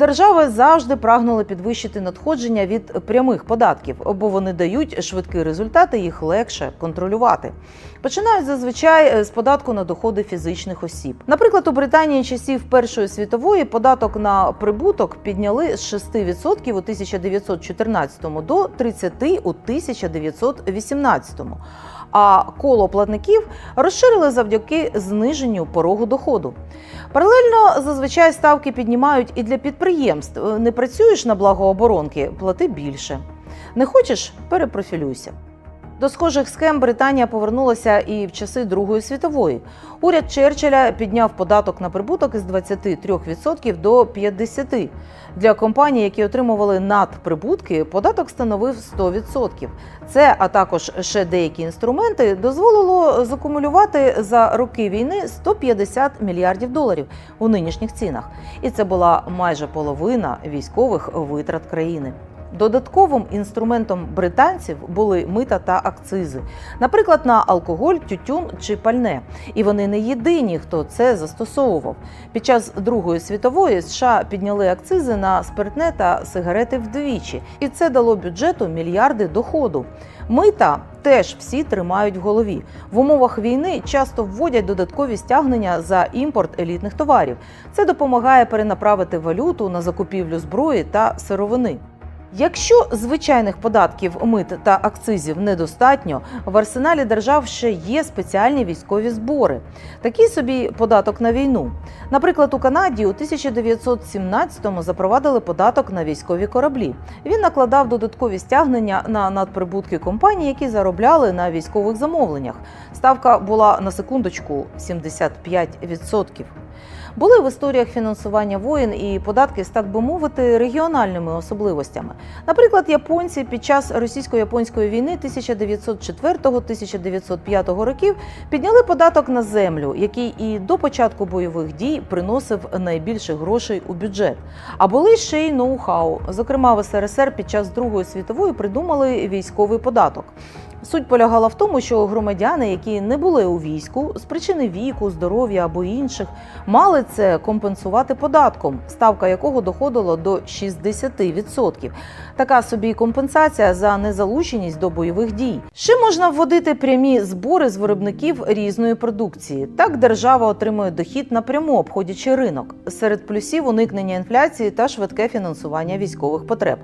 держави завжди прагнули підвищити надходження від прямих податків, бо вони дають швидкі результати, їх легше контролювати. Починають зазвичай е, з податку на доходи фізичних осіб. Наприклад, у Британії часів Першої світової податок на прибуток підняли з 6% у 1914 до 30% у 1918. А коло платників розширили завдяки зниженню порогу доходу. Паралельно зазвичай ставки піднімають і для підприємств. Не працюєш на благо оборонки, плати більше. Не хочеш перепрофілюйся. До схожих схем Британія повернулася і в часи Другої світової. Уряд Черчилля підняв податок на прибуток із 23% до 50%. Для компаній, які отримували надприбутки, податок становив 100%. Це, а також ще деякі інструменти, дозволило закумулювати за роки війни 150 мільярдів доларів у нинішніх цінах. І це була майже половина військових витрат країни. Додатковим інструментом британців були мита та акцизи, наприклад, на алкоголь, тютюн чи пальне. І вони не єдині, хто це застосовував. Під час Другої світової США підняли акцизи на спиртне та сигарети вдвічі, і це дало бюджету мільярди доходу. Мита теж всі тримають в голові. В умовах війни часто вводять додаткові стягнення за імпорт елітних товарів. Це допомагає перенаправити валюту на закупівлю зброї та сировини. Якщо звичайних податків, мит та акцизів недостатньо, в арсеналі держав ще є спеціальні військові збори, такий собі податок на війну. Наприклад, у Канаді у 1917-му запровадили податок на військові кораблі. Він накладав додаткові стягнення на надприбутки компаній, які заробляли на військових замовленнях. Ставка була на секундочку 75%. Були в історіях фінансування воєн і податки з так би мовити регіональними особливостями. Наприклад, японці під час російсько-японської війни 1904-1905 років підняли податок на землю, який і до початку бойових дій приносив найбільше грошей у бюджет. А були ще й ноу-хау. Зокрема, в СРСР під час Другої світової придумали військовий податок. Суть полягала в тому, що громадяни, які не були у війську з причини віку, здоров'я або інших, мали це компенсувати податком, ставка якого доходила до 60%. Така собі компенсація за незалученість до бойових дій. Ще можна вводити прямі збори з виробників різної продукції. Так держава отримує дохід напряму, обходячи ринок. Серед плюсів уникнення інфляції та швидке фінансування військових потреб.